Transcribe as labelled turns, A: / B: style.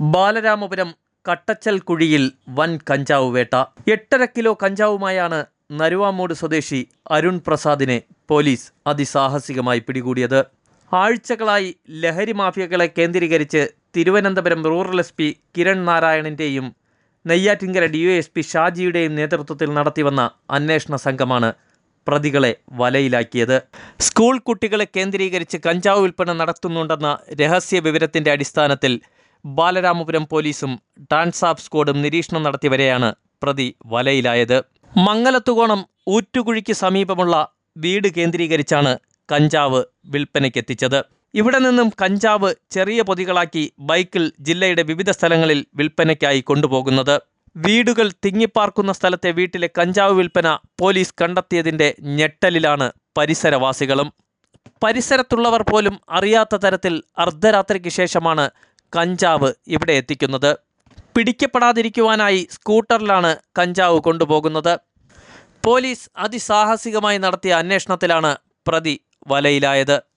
A: ബാലരാമപുരം കട്ടച്ചൽ കുഴിയിൽ വൻ കഞ്ചാവ് വേട്ട. എട്ടര കിലോ കഞ്ചാവുമായാണ് നരുവാമൂട് സ്വദേശി അരുൺ പ്രസാദിനെ പോലീസ് അതിസാഹസികമായി പിടികൂടിയത്. ആഴ്ചകളായി ലഹരി മാഫിയകളെ കേന്ദ്രീകരിച്ച് Thiruvananthapuram rural S P Kiran നാരായണന്റെയും Neyyattinkara D O S P ഷാജിയുടെയും നേതൃത്വത്തിൽ നടത്തിവന്ന അന്വേഷണ സംഘമാണ് പ്രതികളെ വലയിലാക്കിയത്. സ്കൂൾ കുട്ടികളെ കേന്ദ്രീകരിച്ച് കഞ്ചാവ് വിൽപ്പന നടത്തുന്നുണ്ടെന്ന രഹസ്യ വിവരത്തിന്റെ അടിസ്ഥാനത്തിൽ ബാലരാമപുരം പോലീസും ടാൻസാബ് സ്ക്വാഡും നിരീക്ഷണം നടത്തിവരെയാണ് പ്രതി വലയിലായത്. മംഗലത്തുകോണം ഊറ്റുകുഴിക്ക് സമീപമുള്ള വീട് കേന്ദ്രീകരിച്ചാണ് കഞ്ചാവ് വിൽപ്പനയ്ക്കെത്തിച്ചത്. ഇവിടെ നിന്നും കഞ്ചാവ് ചെറിയ പൊതികളാക്കി ബൈക്കിൽ ജില്ലയുടെ വിവിധ സ്ഥലങ്ങളിൽ വിൽപ്പനയ്ക്കായി കൊണ്ടുപോകുന്നത്. വീടുകൾ തിങ്ങിപ്പാർക്കുന്ന സ്ഥലത്തെ വീട്ടിലെ കഞ്ചാവ് വിൽപ്പന പോലീസ് കണ്ടെത്തിയതിന്റെ ഞെട്ടലിലാണ് പരിസരവാസികളും. പരിസരത്തുള്ളവർ പോലും അറിയാത്ത തരത്തിൽ അർദ്ധരാത്രിക്ക് ശേഷമാണ് കഞ്ചാവ് ഇവിടെ എത്തിക്കുന്നത്. പിടിക്കപ്പെടാതിരിക്കുവാനായി സ്കൂട്ടറിലാണ് കഞ്ചാവ് കൊണ്ടുപോകുന്നത്. പോലീസ് അതിസാഹസികമായി നടത്തിയ അന്വേഷണത്തിലാണ് പ്രതി വലയിലായത്.